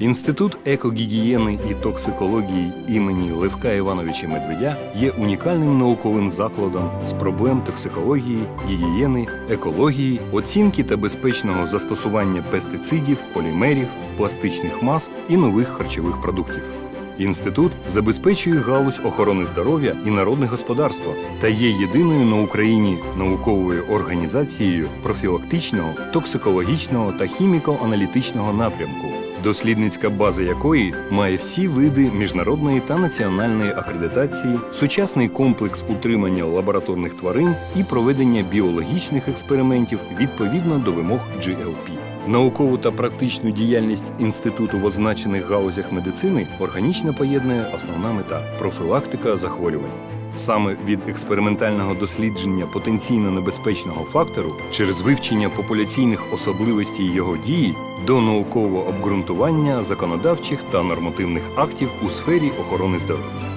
Інститут екогігієни і токсикології імені Левка Івановича Медведя є унікальним науковим закладом з проблем токсикології, гігієни, екології, оцінки та безпечного застосування пестицидів, полімерів, пластичних мас і нових харчових продуктів. Інститут забезпечує галузь охорони здоров'я і народне господарство та є єдиною на Україні науковою організацією профілактичного, токсикологічного та хіміко-аналітичного напрямку, дослідницька база якої має всі види міжнародної та національної акредитації, сучасний комплекс утримання лабораторних тварин і проведення біологічних експериментів відповідно до вимог GLP. Наукову та практичну діяльність інституту в означених галузях медицини органічно поєднує основна мета профілактика захворювань. Саме від експериментального дослідження потенційно небезпечного фактору через вивчення популяційних особливостей його дії до наукового обґрунтування законодавчих та нормативних актів у сфері охорони здоров'я.